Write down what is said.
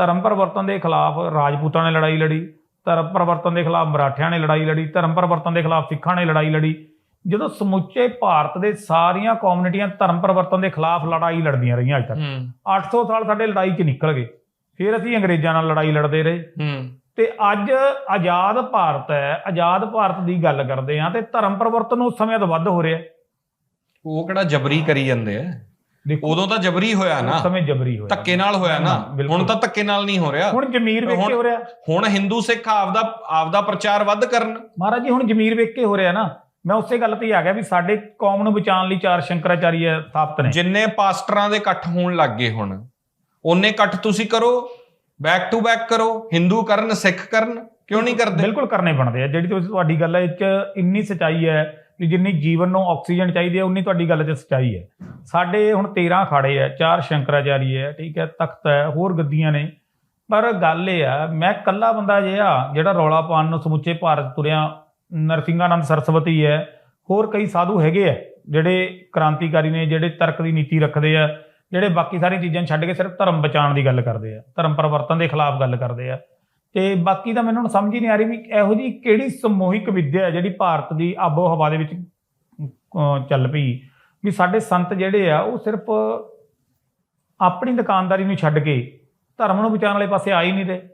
ਧਰਮ ਪਰਿਵਰਤਨ ਦੇ ਖਿਲਾਫ ਰਾਜਪੂਤਾਂ ਨੇ ਲੜਾਈ ਲੜੀ ਧਰਮ ਪਰਿਵਰਤਨ ਦੇ ਖਿਲਾਫ ਮਰਾਠਿਆਂ ਨੇ ਲੜਾਈ ਲੜੀ ਧਰਮ ਪਰਿਵਰਤਨ ਦੇ ਖਿਲਾਫ ਸਿੱਖਾਂ ਨੇ ਲੜਾਈ ਲੜੀ। ਜਦੋਂ ਸਮੁੱਚੇ ਭਾਰਤ ਦੇ ਸਾਰੀਆਂ ਕਮਿਊਨਿਟੀਆਂ ਧਰਮ ਪਰਿਵਰਤਨ ਦੇ ਖਿਲਾਫ ਲੜਾਈ ਲੜਦੀਆਂ ਰਹੀਆਂ ਅੱਜ ਤੱਕ। ਹੂੰ। 800 ਸਾਲ ਸਾਡੇ ਲੜਾਈ 'ਚ ਨਿਕਲ ਗਏ। ਫਿਰ ਅਸੀਂ ਅੰਗਰੇਜ਼ਾਂ ਨਾਲ ਲੜਾਈ ਲੜਦੇ ਰਹੇ। ਤੇ ਅੱਜ ਆਜ਼ਾਦ ਭਾਰਤ ਹੈ ਆਜ਼ਾਦ ਭਾਰਤ ਦੀ ਗੱਲ ਕਰਦੇ ਆ ਤੇ ਧਰਮ ਪਰਿਵਰਤਨ ਉਸ ਸਮੇਂ ਤੋਂ ਵੱਧ ਹੋ ਰਿਹਾ। ਉਹ ਕਿਹੜਾ ਜਬਰੀ ਕਰੀ ਜਾਂਦੇ ਆ। ਉਦੋਂ ਤਾਂ ਜਬਰੀ ਹੋਇਆ ਨਾ। ਉਸ ਸਮੇਂ ਜਬਰੀ ਹੋਇਆ। ਧੱਕੇ ਨਾਲ ਹੋਇਆ ਨਾ। ਹੁਣ ਤਾਂ ਧੱਕੇ ਨਾਲ ਨਹੀਂ ਹੋ ਰਿਹਾ। ਹੁਣ ਜ਼ਮੀਰ ਵੇਖ ਕੇ ਹੋ ਰਿਹਾ। ਹੁਣ ਹਿੰਦੂ ਸਿੱਖ ਆਪਦਾ ਆਪਦਾ ਪ੍ਰਚਾਰ ਵੱਧ ਕਰਨ। ਮਹਾਰਾਜ ਜੀ ਹੁਣ ਜ਼ਮੀਰ ਵੇਖ ਕੇ ਹੋ ਰਿਹਾ ਨਾ। ਮੈਂ ਉਸੇ ਗੱਲ ਤੇ ਆ ਗਿਆ ਵੀ ਸਾਡੇ ਕੌਮ ਨੂੰ ਬਚਾਉਣ ਲਈ ਚਾਰ ਸ਼ੰਕਰਾਚਾਰੀਆ ਸਥਾਪਿਤ ਨੇ। ਜਿੰਨੇ ਪਾਸਟਰਾਂ ਦੇ ਇਕੱਠ ਹੋਣ ਲੱਗ ਗਏ ਹੁਣ ਉਹਨੇ ਇਕੱਠ ਤੁਸੀਂ ਕਰੋ ਬੈਕ ਟੂ ਬੈਕ ਕਰੋ ਹਿੰਦੂ ਕਰਨ ਸਿੱਖ ਕਰਨ ਕਿਉਂ ਨਹੀਂ ਕਰਦੇ? ਬਿਲਕੁਲ ਕਰਨੇ ਬਣਦੇ ਆ। ਜਿਹੜੀ ਤੁਹਾਡੀ ਗੱਲ ਹੈ 'ਚ ਇੰਨੀ ਸਚਾਈ ਹੈ ਕਿ ਜਿੰਨੀ ਜੀਵਨ ਨੂੰ ਆਕਸੀਜਨ ਚਾਹੀਦੀ ਹੈ, ਉਨੀ ਤੁਹਾਡੀ ਗੱਲ 'ਚ ਸਚਾਈ ਹੈ। ਸਾਡੇ ਹੁਣ 13 ਅਖਾੜੇ ਹੈ, ਚਾਰ ਸ਼ੰਕਰਾਚਾਰੀ ਹੈ, ਠੀਕ ਹੈ, ਤਖਤ ਹੈ, ਹੋਰ ਗੱਦੀਆਂ ਨੇ। ਪਰ ਗੱਲ ਇਹ ਆ, ਮੈਂ ਕੱਲਾ ਬੰਦਾ ਜਿਹਾ, ਜਿਹੜਾ ਰੌਲਾ ਪਾਉਣ ਨੂੰ ਸਮੁੱਚੇ ਭਾਰਤ ਤੁਰਿਆ ਨਰਸਿੰਘਾਨੰਦ ਸਰਸਵਤੀ ਹੈ, ਹੋਰ ਕਈ ਸਾਧੂ ਹੈਗੇ ਆ, ਜਿਹੜੇ ਕ੍ਰਾਂਤੀਕਾਰੀ ਨੇ, ਜਿਹੜੇ ਤਰਕ ਦੀ ਨੀਤੀ ਰੱਖਦੇ ਆ, ਜਿਹੜੇ ਬਾਕੀ ਸਾਰੀਆਂ ਚੀਜ਼ਾਂ ਛੱਡ ਕੇ ਸਿਰਫ ਧਰਮ ਬਚਾਉਣ ਦੀ ਗੱਲ ਕਰਦੇ ਆ, ਧਰਮ ਪਰਿਵਰਤਨ ਦੇ ਖਿਲਾਫ ਗੱਲ ਕਰਦੇ ਆ। ਤੇ ਬਾਕੀ ਤਾਂ ਮੈਨੂੰ ਹੁਣ ਸਮਝ ਹੀ ਨਹੀਂ ਆ ਰਹੀ ਵੀ ਇਹੋ ਜੀ ਕਿਹੜੀ ਸਮੂਹਿਕ ਵਿੱਦਿਆ ਹੈ ਜਿਹੜੀ ਭਾਰਤ ਦੀ ਆਬੋ ਹਵਾ ਦੇ ਵਿੱਚ ਚੱਲ ਪਈ। ਵੀ ਸਾਡੇ ਸੰਤ ਜਿਹੜੇ ਆ, ਉਹ ਸਿਰਫ ਆਪਣੀ ਦੁਕਾਨਦਾਰੀ ਨੂੰ ਛੱਡ ਕੇ ਧਰਮ ਨੂੰ ਬਚਾਉਣ ਵਾਲੇ ਪਾਸੇ ਆ ਹੀ ਨਹੀਂ ਰਹੇ।